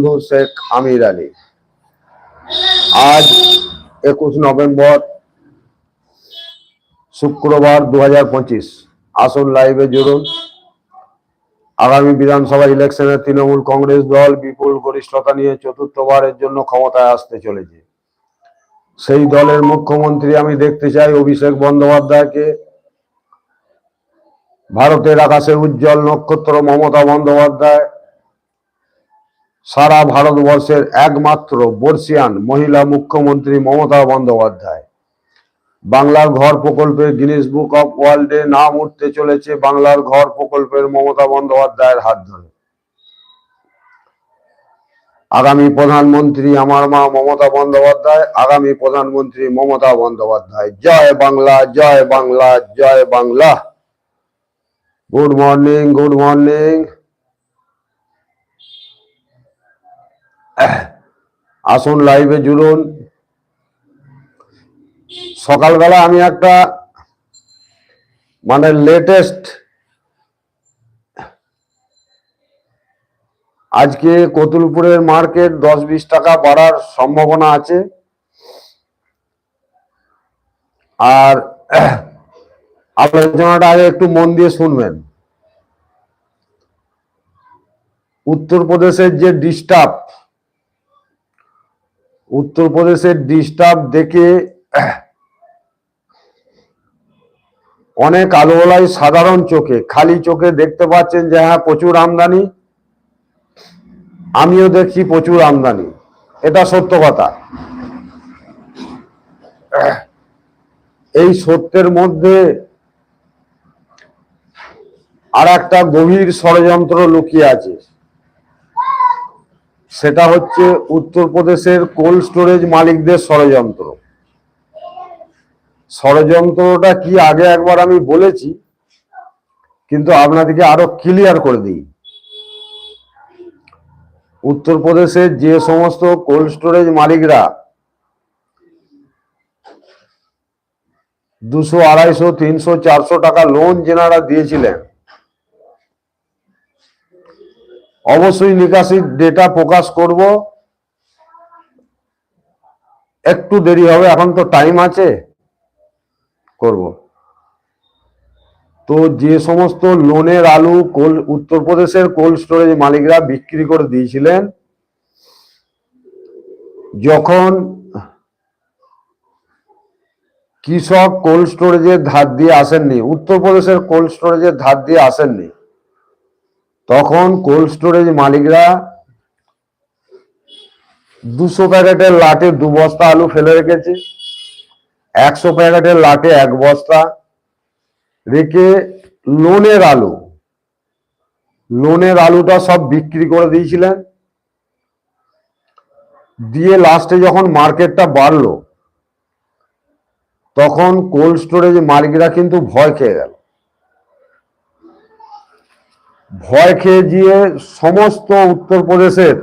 বঙ্গবন্ধু শেখ আমির আলী। আজ একুশ নভেম্বর শুক্রবার দু হাজার পঁচিশ। আসুন লাইভে জুড়ুন। আগামী বিধানসভা ইলেকশনে তৃণমূল কংগ্রেস দল বিপুল গরিষ্ঠতা নিয়ে চতুর্থবারের জন্য ক্ষমতায় আসতে চলেছে। সেই দলের মুখ্যমন্ত্রী আমি দেখতে চাই অভিষেক বন্দ্যোপাধ্যায়কে। ভারতের আকাশে উজ্জ্বল নক্ষত্র মমতা বন্দ্যোপাধ্যায় সারা ভারতবর্ষের একমাত্র বর্ষিয়ান মহিলা মুখ্যমন্ত্রী মমতা বন্দ্যোপাধ্যায়। বাংলার ঘর প্রকল্পের গিনিস বুক অফ ওয়ার্ল্ডে নাম উঠতে চলেছে বাংলার ঘর প্রকল্পের মমতা বন্দ্যোপাধ্যায়ের হাত ধরে। আগামী প্রধানমন্ত্রী আমার মা মমতা বন্দ্যোপাধ্যায়, আগামী প্রধানমন্ত্রী মমতা বন্দ্যোপাধ্যায়। জয় বাংলা জয় বাংলা জয় Bangla. Good morning good morning. আসুন লাইভে জুড়ুন সকালবেলা আমি একটা মানে লেটেস্ট আজকে কতুলপুরের মার্কেট দশ বিশ টাকা বাড়ার সম্ভাবনা আছে। আর আলোচনাটা আগে একটু মন দিয়ে শুনবেন। উত্তরপ্রদেশের যে ডিস্টার্ব উত্তরপ্রদেশের ডিস্টার্ব দেখে অনেক আলোলাই সাধারণ চোখে, খালি চোখে দেখতে পাচ্ছেন যে হ্যাঁ প্রচুর আমদানি। আমিও দেখছি প্রচুর আমদানি। এটা সত্য কথা। এই সত্যের মধ্যে আর একটা গভীর ষড়যন্ত্র লুকিয়ে আছে। সেটা হচ্ছে উত্তরপ্রদেশের কোল্ড স্টোরেজ মালিকদের ষড়যন্ত্র। ষড়যন্ত্রটা কি আগে একবার আমি বলেছি, কিন্তু আপনাদেরকে আরও ক্লিয়ার করে দিই। উত্তরপ্রদেশের যে সমস্ত কোল্ড স্টোরেজ মালিকরা দুশো, আড়াইশো, তিনশো, চারশো টাকা লোন যেনারা দিয়েছিলেন অবশ্যই নিকাশির ডেটা প্রকাশ করব। একটু দেরি হবে, এখন তো টাইম আছে। করব। তো যে সমস্ত লোনের আলু কোল, উত্তরপ্রদেশের কোল্ড স্টোরেজ মালিকরা বিক্রি করে দিয়েছিলেন, যখন কৃষক কোল্ড স্টোরেজের ধার দিয়ে আসেননি, উত্তরপ্রদেশের কোল্ড স্টোরেজের ধার দিয়ে আসেননি তখন কোল্ড স্টোরেজ মালিকরা দুশো প্যাকেটের লাটে দু বস্তা আলু ফেলে রেখেছে, একশো প্যাকেটের লাটে এক বস্তা রেখে লোনের আলু, লোনের আলুটা সব বিক্রি করে দিয়েছিলেন। দিয়ে লাস্টে যখন মার্কেটটা বাড়লো, তখন কোল্ড স্টোরেজ মালিকরা কিন্তু ভয় খেয়ে গেল। ভয় খেয়ে গিয়ে সমস্ত উত্তরপ্রদেশের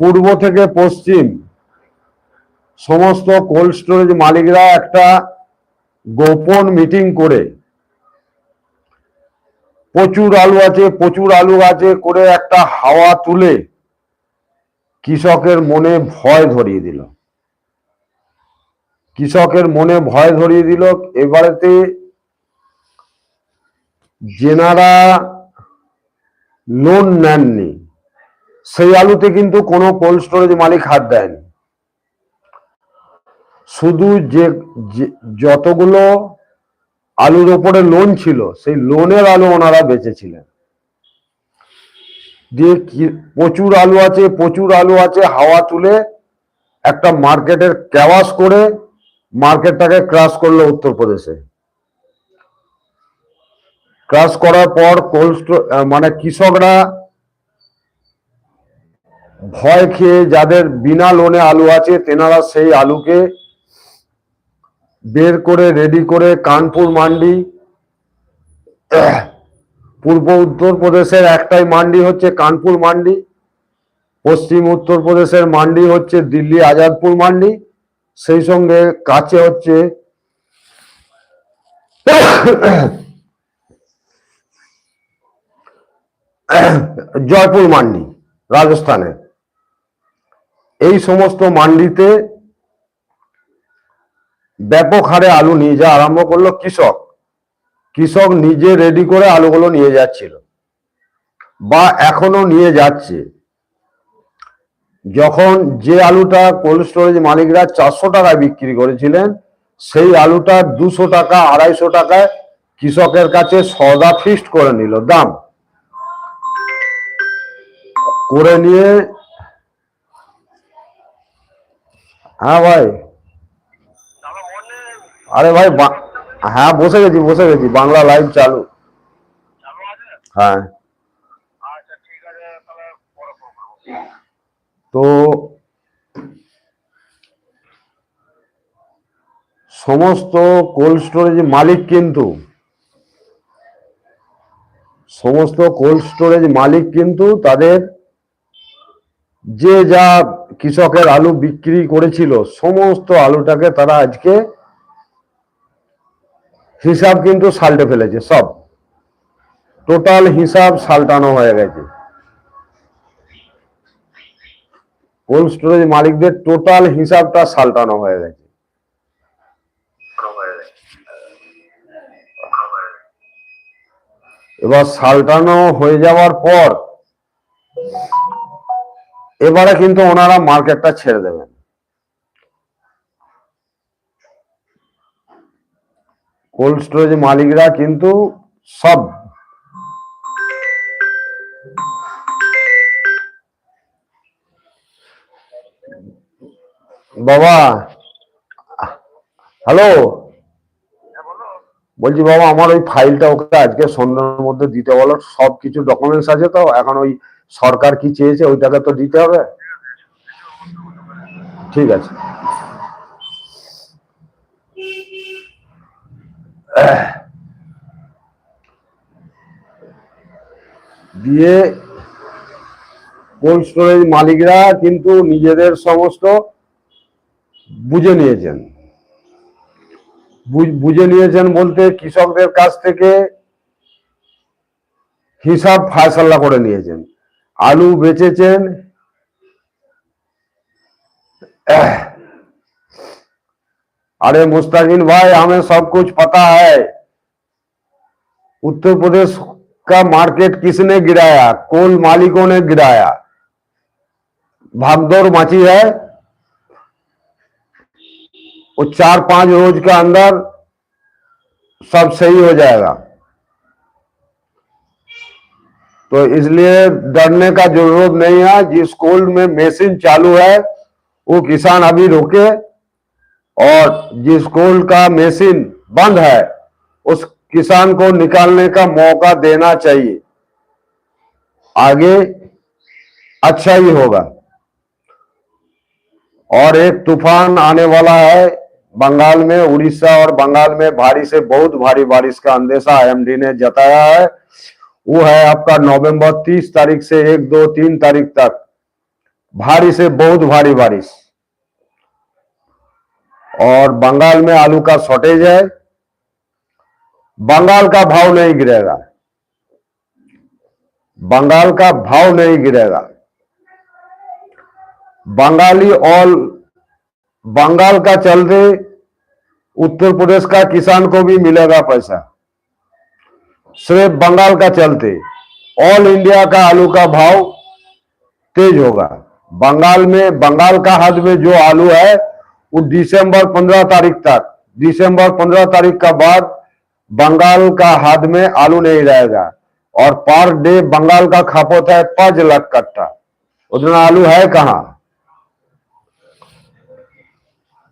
পূর্ব থেকে পশ্চিম সমস্ত কোল্ড স্টোরেজ মালিকরা একটা গোপন মিটিং করে, প্রচুর আলু আছে, প্রচুর আলু আছে করে একটা হাওয়া তুলে কৃষকের মনে ভয় ধরিয়ে দিল। কৃষকের মনে ভয় ধরিয়ে দিল, এবারেতে যেনারা লোন নেননি, সেই আলুতে কিন্তু কোনো কোল্ড স্টোরেজ মালিক হাত দেয়নি। শুধু যে যতগুলো আলুর ওপরে লোন ছিল, সেই লোনের আলু ওনারা বেঁচেছিলেন। দিয়ে প্রচুর আলু আছে, প্রচুর আলু আছে, হাওয়া তুলে একটা মার্কেটের ক্যাওয়াস করে মার্কেটটাকে ক্রাশ করল উত্তরপ্রদেশে। ক্রাশ করার পর কোল্ড মানে কৃষকরা ভয় খেয়ে যাদের বিনা লোনে আলু আছে, তেনারা সেই আলুকে বের করে রেডি করে কানপুর, মান্ডি, পূর্ব উত্তরপ্রদেশের একটাই মান্ডি হচ্ছে কানপুর মান্ডি, পশ্চিম উত্তরপ্রদেশের মান্ডি হচ্ছে দিল্লি, আজাদপুর মান্ডি, সেই সঙ্গে কাছে হচ্ছে জয়পুর মান্ডি, রাজস্থানে। এই সমস্ত মান্ডিতে ব্যাপক হারে আলু নিয়ে যাওয়া আরম্ভ করল কৃষক। কৃষক নিজে রেডি করে আলুগুলো নিয়ে যাচ্ছিল বা এখনও নিয়ে যাচ্ছে। যখন যে আলুটা কোল্ড স্টোরেজ মালিকরা চারশো টাকায় বিক্রি করেছিলেন, সেই আলুটা দুশো টাকা, আড়াইশো টাকায় কৃষকের কাছে সদা ফিক্সড করে নিল দাম। করে নিয়ে হ্যাঁ ভাই। আরে ভাই হ্যাঁ বসে গেছি বসে গেছি। বাংলা লাইভ চালু। হ্যাঁ। তো সমস্ত কোল্ড স্টোরেজ মালিক কিন্তু, সমস্ত কোল্ড স্টোরেজ মালিক কিন্তু তাদের যে যা কৃষকের আলু বিক্রি করেছিল, সমস্ত আলুটাকে তারা আজকে হিসাব কিন্তু সাল্টে ফেলেছে, সব। টোটাল হিসাব সাল্টানো হয়ে গেছে। কোল্ড স্টোরেজ মালিকদের টোটাল হিসাবটা সাল্টানো হয়ে গেছে। এবার সাল্টানো হয়ে যাওয়ার পর এবারে কিন্তু ওনারা মার্কেটটা ছেড়ে দেবেন। কোল্ড স্টোরেজ মালিকরা কিন্তু সব বাবা, হ্যালো? বলছি বাবা, আমার ওই ফাইলটা ওকে আজকে সন্ধ্যার মধ্যে দিতে বলো সব কিছু ডকুমেন্টস আছে তো? এখন ওই সরকার কি চেয়েছে ওইটাকে তো দিতে হবে? ঠিক আছে। দিয়ে কোল্ড স্টোরেজ মালিকরা কিন্তু নিজেদের সমস্ত বুঝে নিয়েছেন। বুঝে নিয়েছেন বলতে কৃষকদের কাছ থেকে হিসাব ফায়সাল্লা করে নিয়েছেন। আলু বেচেছেন अरे मुस्ताकिन भाई हमें सब कुछ पता है उत्तर प्रदेश का मार्केट किसने गिराया कोल मालिकों ने गिराया भागदौड़ मची है वो चार पांच रोज के अंदर सब सही हो जाएगा तो इसलिए डरने का ज़रूरत नहीं है। जिस कोल्ड में मशीन चालू है, वो किसान अभी रोके और जिस कोल का मशीन बंद है, उस किसान को निकालने का मौका देना चाहिए। आगे अच्छा ही होगा। और एक तूफ़ान आने वाला है बंगाल में, उड़ीसा और बंगाल में भारी से बहुत भारी बारिश का अंदेशा आईएमडी ने जताया है। वो है आपका नवंबर 30 तारीख से एक, दो, तीन तारीख तक। भारी से बहुत भारी बारिश। और बंगाल में आलू का शॉर्टेज है। बंगाल का भाव नहीं गिरेगा। बंगाल का भाव नहीं गिरेगा। बंगाली और बंगाल का चलते उत्तर प्रदेश का किसान को भी मिलेगा पैसा। सिर्फ़ बंगाल का चलते ऑल इंडिया का आलू का भाव तेज होगा। बंगाल में, बंगाल का हद में जो आलू है, वो दिसंबर पंद्रह तारीख तक, दिसंबर पंद्रह तारीख का बाद बंगाल का हद में आलू नहीं रहेगा। और पर डे बंगाल का खपत है पाँच लाख कट्टा उतना आलू है कहा?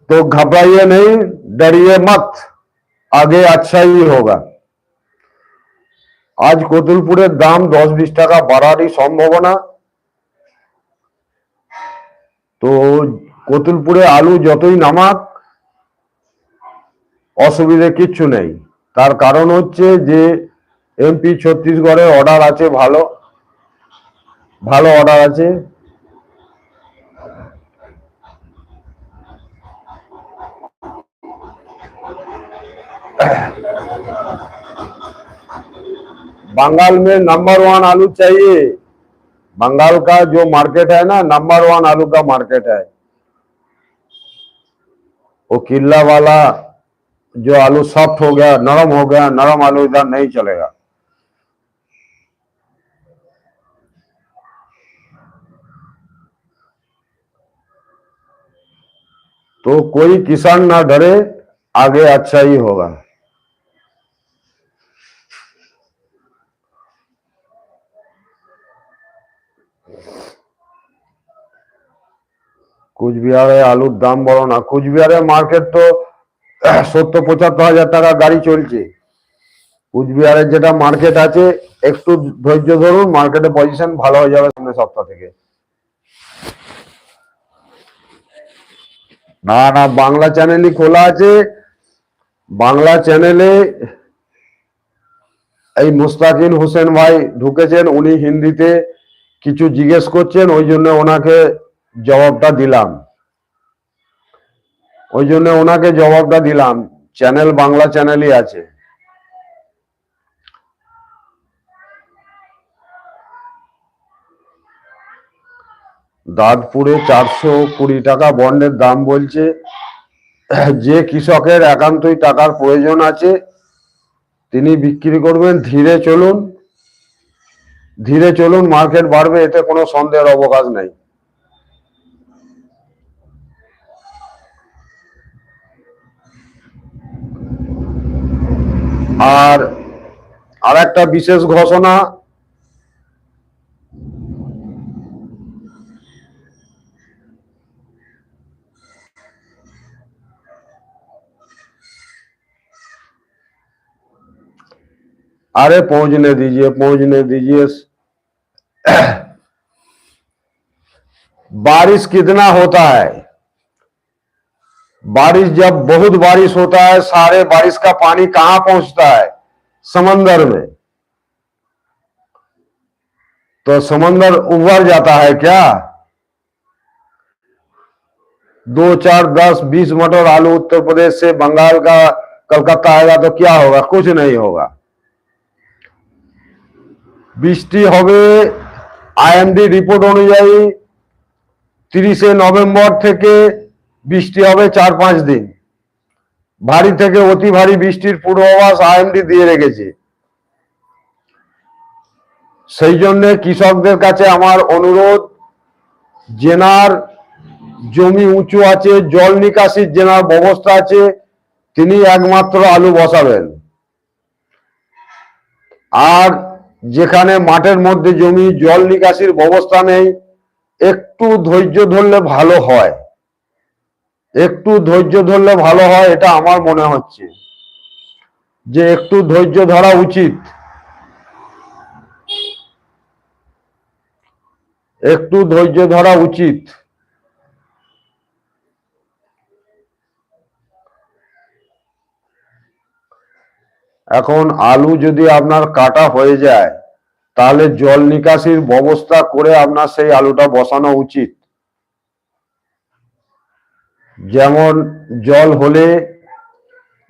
तो घबराइए नहीं, डरिए मत, आगे अच्छा ही होगा। আজ কতুলপুরের দাম দশ বিশ টাকা বাড়ারই সম্ভাবনা। তো কতুলপুরে আলু যতই নামাক, অসুবিধে কিচ্ছু নেই। তার কারণ হচ্ছে যে এমপি ছত্তিশগড়ে অর্ডার আছে ভালো। ভালো অর্ডার আছে। बंगाल में नंबर वन आलू चाहिए। बंगाल का जो मार्केट है ना, नंबर वन आलू का मार्केट है। वो किला वाला जो आलू सॉफ्ट हो गया, नरम हो गया, नरम आलू इधर नहीं चलेगा। तो कोई किसान ना डरे, आगे अच्छा ही होगा। কুচবিহারে আলুর দাম বড় না। কুচবিহারের মার্কেট তো সত্তর পঁচাত্তর হাজার টাকা গাড়ি চলছে। কুচবিহারের যেটা মার্কেট আছে, একটু ধৈর্য ধরুন মার্কেটে পজিশন ভালো হয়ে যাবে সামনের সপ্তাহ থেকে। না না, বাংলা চ্যানেলই খোলা আছে। বাংলা চ্যানেলে এই মুস্তাকিন হোসেন ভাই ঢুকেছেন, উনি হিন্দিতে কিছু জিজ্ঞেস করছেন, ওই জন্য ওনাকে জবাবটা দিলাম। ওই জন্য ওনাকে জবাবটা দিলাম। চ্যানেল, বাংলা চ্যানেলই আছে। দাঁতপুরে চারশো কুড়ি টাকা বন্ডের দাম বলছে। যে কৃষকের একান্তই টাকার প্রয়োজন আছে, তিনি বিক্রি করবেন। ধীরে চলুন। ধীরে চলুন, মার্কেট বাড়বে, এতে কোনো সন্দেহের অবকাশ নেই। আর আর একটা বিশেষ ঘোষণা अरे पहुंचने दीजिए पहुंचने दीजिए बारिश कितना होता है बारिश जब बहुत बारिश होता है सारे बारिश का पानी कहां पहुंचता है समंदर में तो समंदर उभर जाता है क्या दो चार दस बीस मटर आलू उत्तर प्रदेश से बंगाल का कलकत्ता आएगा तो क्या होगा कुछ नहीं होगा বৃষ্টি হবে আইএমডি রিপোর্ট অনুযায়ী তিরিশে নভেম্বর থেকে বৃষ্টি হবে চার পাঁচ দিন। ভারী থেকে অতি ভারী বৃষ্টির পূর্বাভাস আইএমডি দিয়ে রেখেছে। সেই জন্য কৃষকদের কাছে আমার অনুরোধ, জেনার জমি উঁচু আছে, জল নিকাশির জেনার ব্যবস্থা আছে, তিনি একমাত্র আলু বসাবেন। আর যেখানে মাঠের মধ্যে জমি, জল নিকাশির ব্যবস্থা নেই, একটু ধৈর্য ধরলে ভালো হয়। একটু ধৈর্য ধরলে ভালো হয়, এটা আমার মনে হচ্ছে। যে একটু ধৈর্য ধরা উচিত। একটু ধৈর্য ধরা উচিত। এখন আলু যদি আপনার কাটা হয়ে যায়, তাহলে জল নিকাশির ব্যবস্থা করে আপনার সেই আলুটা বসানো উচিত। যেমন জল হলে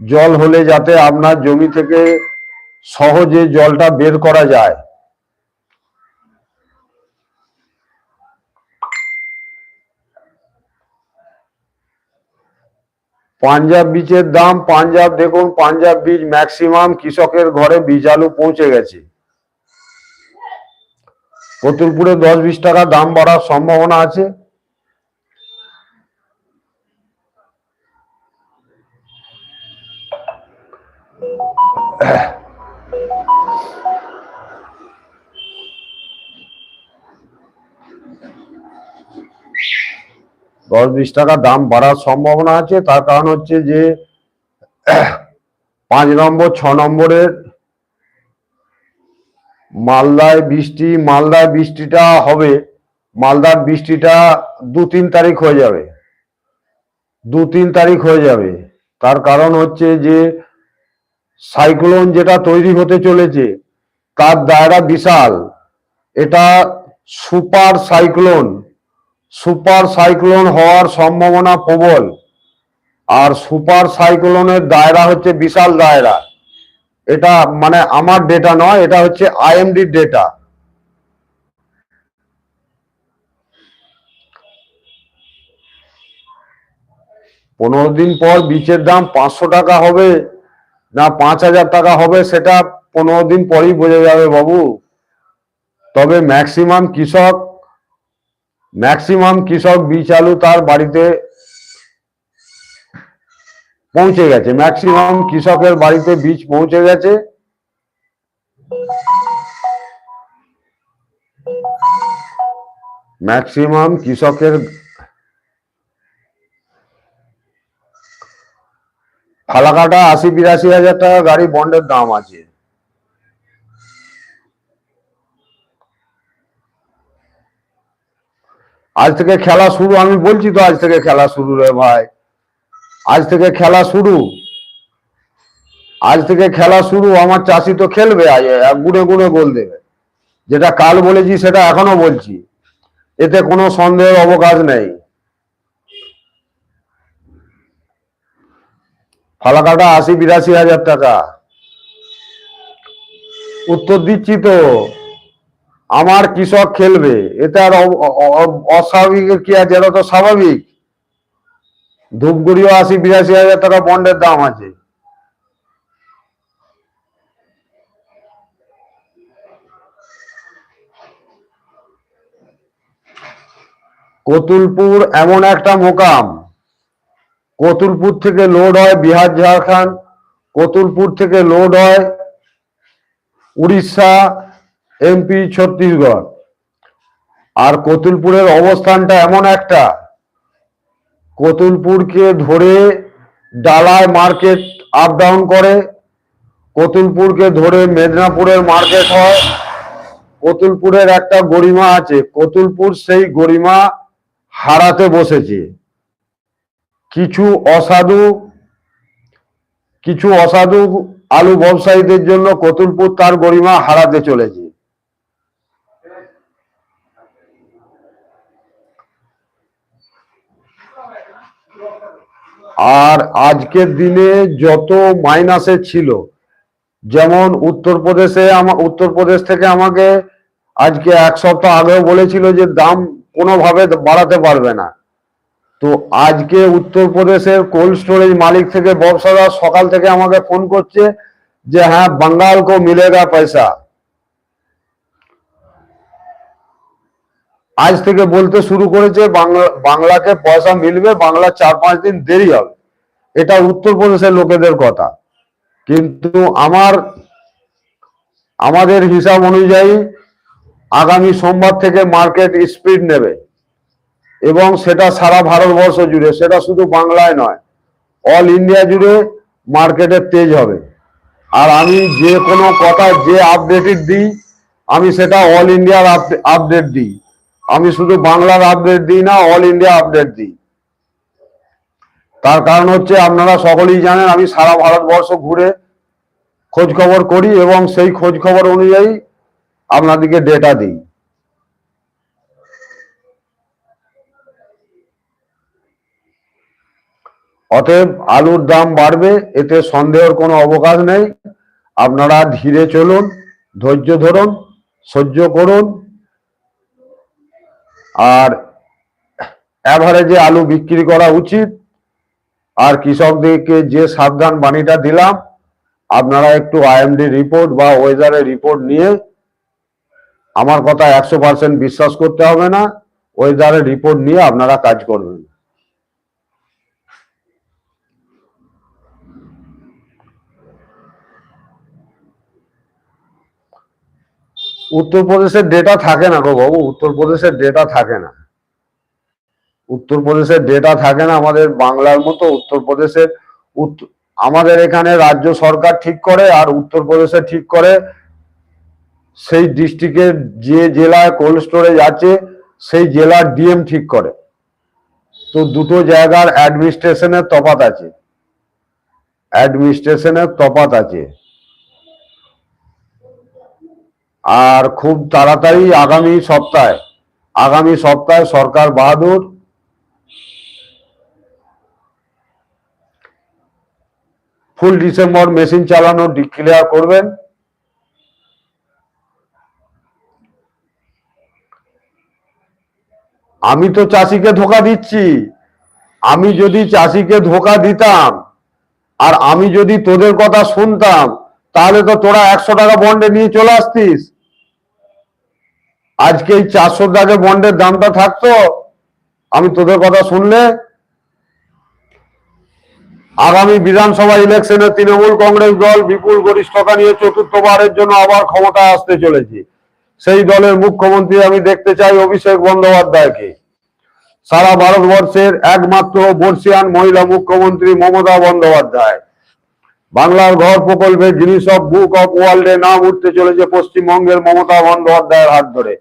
জল হলে যাতে আপনার জমি থেকে সহজে জলটা বের করা যায়। পাঞ্জাব বীজের দাম, পাঞ্জাব দেখুন, পাঞ্জাব বীজ ম্যাক্সিমাম কৃষকের ঘরে বীজ আলু পৌঁছে গেছে। কতুলপুরে দশ বিশ টাকা দাম বাড়ার সম্ভাবনা আছে। দশ বিশ টাকা দাম বাড়ার সম্ভাবনা আছে। তার কারণ হচ্ছে যে, পাঁচ নম্বর, ছ নম্বরের মালদায় বৃষ্টি, মালদায় বৃষ্টিটা হবে। মালদার বৃষ্টিটা দু তিন তারিখ হয়ে যাবে। দু তিন তারিখ হয়ে যাবে। তার কারণ হচ্ছে যে সাইক্লোন যেটা তৈরি হতে চলেছে, তার দায়রা বিশাল। এটা সুপার সাইক্লোন। সুপার সাইক্লোন হওয়ার সম্ভাবনা প্রবল। আর সুপার সাইক্লোনের দায়রা হচ্ছে বিশাল দায়রা। এটা মানে আমার ডেটা নয়, এটা হচ্ছে আইএমডি ডেটা পনেরো দিন পর বীজের দাম পাঁচশো টাকা হবে। না, পাঁচ হাজার টাকা হবে সেটা পনেরো দিন পরেই বোঝা যাবে বাবু। তবে ম্যাক্সিমাম কৃষক ম্যাক্সিমাম কৃষক বীজ আলু তার বাড়িতে পৌঁছে গেছে। ম্যাক্সিমাম কৃষকের বাড়িতে বীজ পৌঁছে গেছে। ম্যাক্সিমাম কৃষকের ফালাকাটা আশি বিরাশি হাজার টাকা গাড়ি, বন্ডের দাম আছে। আজ থেকে খেলা শুরু, আমি বলছি তো আজ থেকে খেলা শুরু রে ভাই। আজ থেকে খেলা শুরু। আজ থেকে খেলা শুরু, আমার চাষি তো খেলবে আজ, এক গুনে গুনে গোল দেবে। যেটা কাল বলেছি, সেটা এখনও বলছি। এতে কোনো সন্দেহের অবকাশ নেই। ফালাকাটা আশি বিরাশি হাজার টাকা। উত্তর দিচ্ছি তো, আমার কৃষক খেলবে এতে আর অ- অ- অ- অস্বাভাবিকের কি আছে? এটা তো স্বাভাবিক। ধূপগুড়িও আশি বিরাশি হাজার টাকা বন্ডের দাম আছে। কতুলপুর এমন একটা মোকাম। কতুলপুর থেকে লোড হয় বিহার, ঝাড়খণ্ড। কতুলপুর থেকে লোড হয় উড়িষ্যা এমপি ছত্তিশগড়। আর কতুলপুরের অবস্থানটা এমন একটা, কতুলপুরকে ধরে ডালায় মার্কেট আপ ডাউন করে, কতুলপুরকে ধরে মেদিনীপুরের মার্কেট হয়। কতুলপুরের একটা গরিমা আছে, কতুলপুর সেই গরিমা হারাতে বসেছে। কিছু অসাধু কিছু অসাধু আলু ব্যবসায়ীদের জন্য কতুলপুর তার গরিমা হারাতে চলেছে। আর আজকের দিনে যত মাইনাসে ছিল, যেমন উত্তরপ্রদেশে আমার উত্তরপ্রদেশ থেকে আমাকে আজকে এক সপ্তাহ আগেও বলেছিল যে দাম কোনোভাবে বাড়াতে পারবে না। তো আজকে উত্তরপ্রদেশের কোল্ড স্টোরেজ মালিক থেকে ব্যবসাদা সকাল থেকে আমাকে ফোন করছে যে হ্যাঁ বাঙ্গাল কো মিলেগা পয়সা। আজ থেকে বলতে শুরু করেছে, বাংলা, বাংলাকে পয়সা মিলবে, বাংলা চার পাঁচ দিন দেরি হবে। এটা উত্তরপ্রদেশের লোকেদের কথা। কিন্তু আমার, আমাদের হিসাব অনুযায়ী আগামী সোমবার থেকে মার্কেট স্পিড নেবে। এবং সেটা সারা ভারতবর্ষ জুড়ে, সেটা শুধু বাংলায় নয় অল ইন্ডিয়া জুড়ে মার্কেটের তেজ হবে। আর আমি যে কোনো কথা যে আপডেটেড দিই, আমি সেটা অল ইন্ডিয়ার আপডেট দিই। আমি শুধু বাংলার আপডেট দিই না অল ইন্ডিয়া আপডেট দিই। তার কারণ হচ্ছে আপনারা সকলেই জানেন, আমি সারা ভারতবর্ষ ঘুরে খোঁজ খবর করি এবং সেই খোঁজ খবর অনুযায়ী আপনাদেরকে ডেটা দিই। অতএব আলুর দাম বাড়বে, এতে সন্দেহের কোনো অবকাশ নেই। আপনারা ধীরে চলুন, ধৈর্য ধরুন, সহ্য করুন। আর অ্যাভারেজে আলু বিক্রি করা উচিত। আর কৃষকদেরকে যে সাবধান বাণীটা দিলাম, আপনারা একটু আইএমডি রিপোর্ট বা ওয়েদারের রিপোর্ট নিয়ে আমার কথা একশো পার্সেন্ট বিশ্বাস করতে হবে না। ওয়েদারের রিপোর্ট নিয়ে আপনারা কাজ করবেন। উত্তরপ্রদেশের ডেটা থাকে না গো বাবু, উত্তরপ্রদেশের ডেটা থাকে না। উত্তরপ্রদেশের ডেটা থাকে না, আমাদের বাংলার মতো উত্তরপ্রদেশের উত্ত- আমাদের এখানে রাজ্য সরকার ঠিক করে আর উত্তরপ্রদেশে ঠিক করে। সেই ডিস্ট্রিক্টের যে জেলায় কোল্ড স্টোরেজ আছে, সেই জেলার ডিএম ঠিক করে। তো দুটো জায়গার অ্যাডমিনিস্ট্রেশনের তফাত আছে। অ্যাডমিনিস্ট্রেশনের তফাত আছে। আর খুব তাড়াতাড়ি আগামী সপ্তাহে আগামী সপ্তাহে সরকার বাহাদুর ফুল ডিসেম্বর মেশিন চালানো ডিক্লেয়ার করবেন। আমি তো চাষিকে ধোকা দিচ্ছি। আমি যদি চাষিকে ধোকা দিতাম আর আমি যদি তোদের কথা শুনতাম, তাহলে তো তোরা একশো টাকা বন্ডে নিয়ে চলে আসতিস। আজকে এই চারশো টাকা বন্ডের দামটা থাকতো? আমি তোদের কথা শুনলে আগামী বিধানসভা ইলেকশনে তৃণমূল কংগ্রেস দল বিপুল গরিষ্ঠতা নিয়ে চতুর্থবারের জন্য আবার ক্ষমতায় আসতে চলেছে। সেই দলের মুখ্যমন্ত্রী আমি দেখতে চাই অভিষেক বন্দ্যোপাধ্যায়কে। সারা ভারতবর্ষের একমাত্র বর্ষিয়ান মহিলা মুখ্যমন্ত্রী মমতা বন্দ্যোপাধ্যায়। বাংলার ঘর প্রকল্পে জিনিস অফ বুক অফ ওয়ার্ল্ডে নাম উঠতে চলেছে পশ্চিমবঙ্গের মমতা বন্দ্যোপাধ্যায়ের হাত ধরে।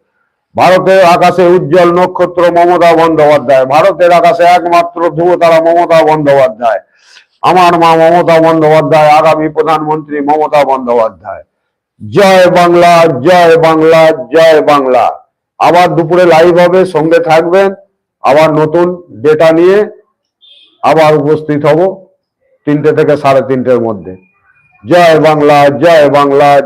ভারতের আকাশে উজ্জ্বল নক্ষত্র মমতা বন্দ্যোপাধ্যায়। ভারতের আকাশে একমাত্র ধ্রুবতারা মমতা বন্দ্যোপাধ্যায়। আমার মা মমতা বন্দ্যোপাধ্যায়, আগামী প্রধানমন্ত্রী মমতা বন্দ্যোপাধ্যায়। জয় বাংলা জয় বাংলা জয় বাংলা। আবার দুপুরে লাইভ হবে, সঙ্গে থাকবেন। আবার নতুন ডেটা নিয়ে আবার উপস্থিত হব তিনটে থেকে সাড়ে তিনটের মধ্যে। জয় বাংলা জয় বাংলা